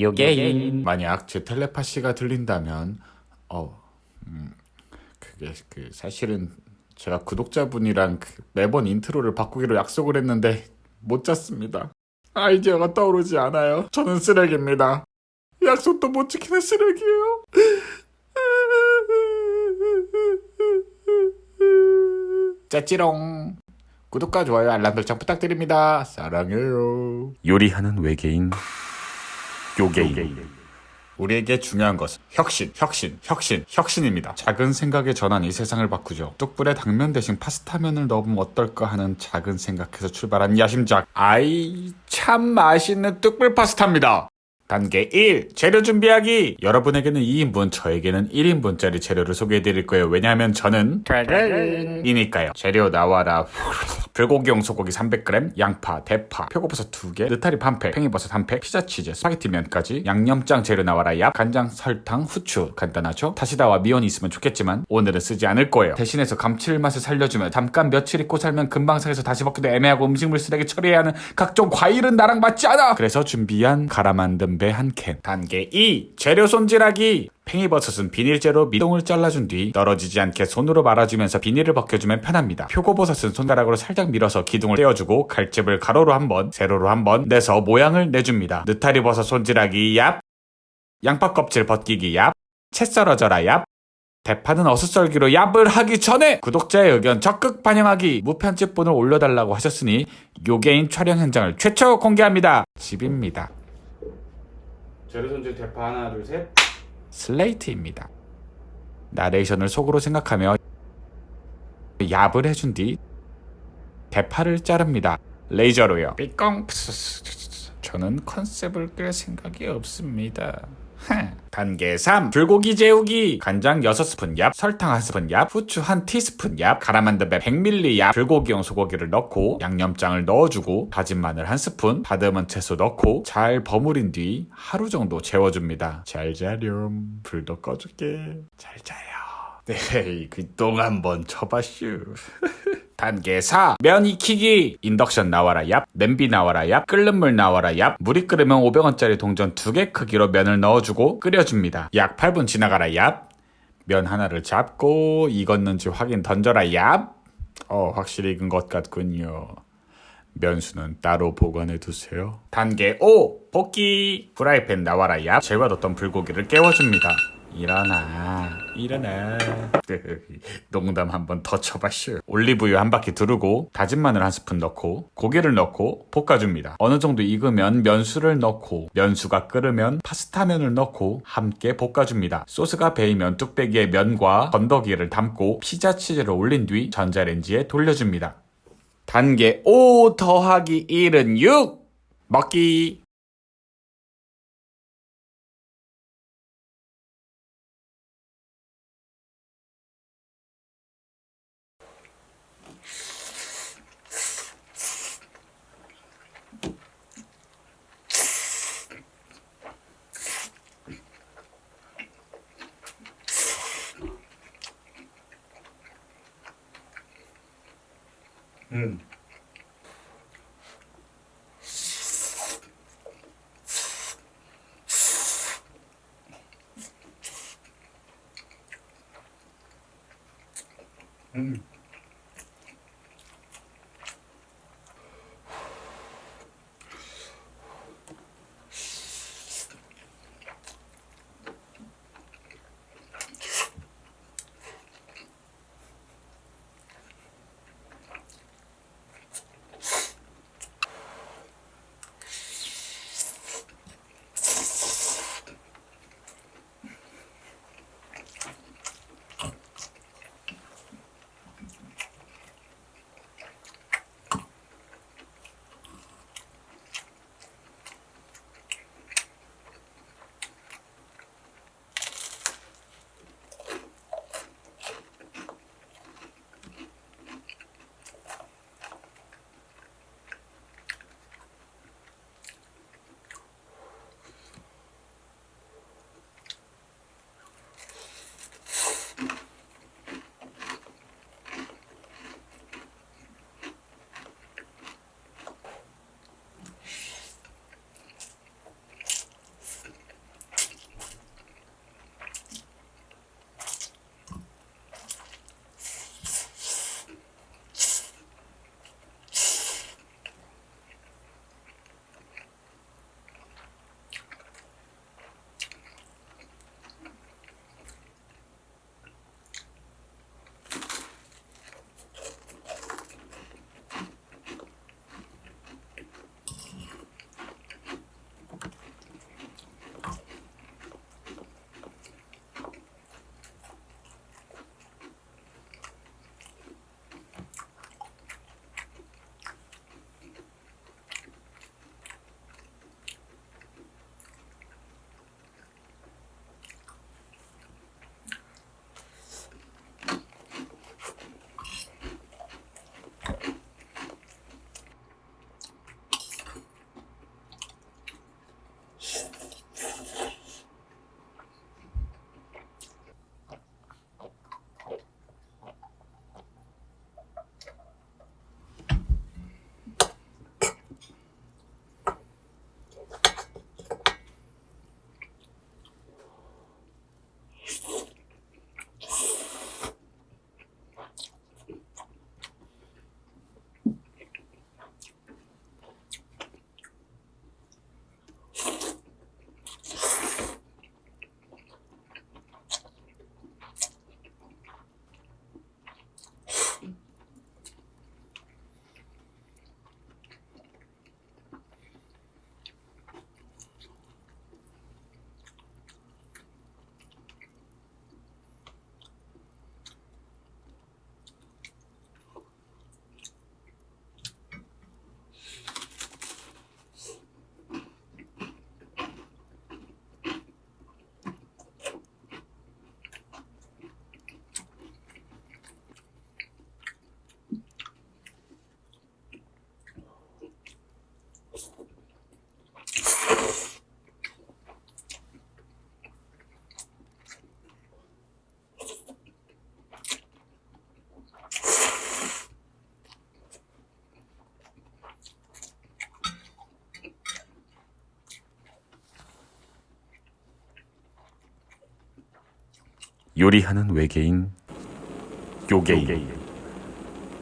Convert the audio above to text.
요게인 만약 제 텔레파시가 들린다면 어 음, 그게 그 사실은 제가 구독자분이랑 그 매번 인트로를 바꾸기로 약속을 했는데 못 짰습니다. 아이디어가 떠오르지 않아요. 저는 쓰레기입니다. 약속도 못 지키는 쓰레기예요. 짜찌롱. 구독과 좋아요 알람 설정 부탁드립니다. 사랑해요. 요리하는 외계인 요게인. 우리에게 중요한 것은 혁신, 혁신, 혁신, 혁신입니다. 작은 생각의 전환이 세상을 바꾸죠. 뚝불에 당면 대신 파스타면을 넣으면 어떨까 하는 작은 생각에서 출발한 야심작. 아이, 참 맛있는 뚝불 파스타입니다. 단계 1. 재료 준비하기. 여러분에게는 2인분, 저에게는 1인분짜리 재료를 소개해 드릴 거예요. 왜냐하면 저는 퇴근이니까요. 재료 나와라. 불고기용 소고기 300g, 양파, 대파, 표고버섯 2개, 느타리 반팩, 팽이버섯 1팩, 피자 치즈, 스파게티 면까지, 양념장 재료 나와라. 약, 간장, 설탕, 후추. 간단하죠? 다시다와 미온이 있으면 좋겠지만 오늘은 쓰지 않을 거예요. 대신해서 감칠맛을 살려주면 잠깐 며칠 잊고 살면 금방 상해서 다시 먹기도 애매하고 음식물 쓰레기 처리해야 하는 각종 과일은 나랑 맞지 않아! 그래서 준비한 갈아 만든 배 한 캔. 단계 2. 재료 손질하기. 팽이버섯은 비닐재로 밑동을 잘라준 뒤 떨어지지 않게 손으로 말아주면서 비닐을 벗겨주면 편합니다. 표고버섯은 손가락으로 살짝 밀어서 기둥을 떼어주고 칼집을 가로로 한 번, 세로로 한 번 내서 모양을 내줍니다. 느타리버섯 손질하기 얍. 양파 껍질 벗기기 얍. 채 썰어져라 얍. 대파는 어슷썰기로 얍을 하기 전에 구독자의 의견 적극 반영하기 무편집본을 올려달라고 하셨으니 요게인 촬영 현장을 최초 공개합니다. 집입니다. 재료 손질 대파 하나 둘 셋 슬레이트입니다. 나레이션을 속으로 생각하며 얍을 해준 뒤 대파를 자릅니다. 레이저로요. 삐껑. 저는 컨셉을 끌 생각이 없습니다. 단계 3 불고기 재우기. 간장 6스푼 얍 설탕 1스푼 얍 후추 1티스푼 얍 갈아 만든 배 100ml 얍 불고기용 소고기를 넣고 양념장을 넣어주고 다진 마늘 1스푼 다듬은 채소 넣고 잘 버무린 뒤 하루 정도 재워줍니다. 잘 자렴. 불도 꺼줄게. 잘 자요. 네 그동 한번 쳐봐슈 단계 4. 면 익히기. 인덕션 나와라 얍. 냄비 나와라 얍. 끓는 물 나와라 얍. 물이 끓으면 500원짜리 동전 2개 크기로 면을 넣어주고 끓여줍니다. 약 8분 지나가라 얍. 면 하나를 잡고 익었는지 확인 던져라 얍. 어, 확실히 익은 것 같군요. 면수는 따로 보관해 두세요. 단계 5. 볶기. 프라이팬 나와라 얍. 제거뒀던 불고기를 깨워줍니다. 일어나. 일어나. 농담 한번 더 쳐봐슈 올리브유 한 바퀴 두르고 다진 마늘 한 스푼 넣고 고기를 넣고 볶아줍니다. 어느 정도 익으면 면수를 넣고 면수가 끓으면 파스타면을 넣고 함께 볶아줍니다. 소스가 배이면 뚝배기에 면과 건더기를 담고 피자 치즈를 올린 뒤 전자레인지에 돌려줍니다. 단계 5 더하기 1은 6 먹기 음. 음. 요리하는 외계인 요게인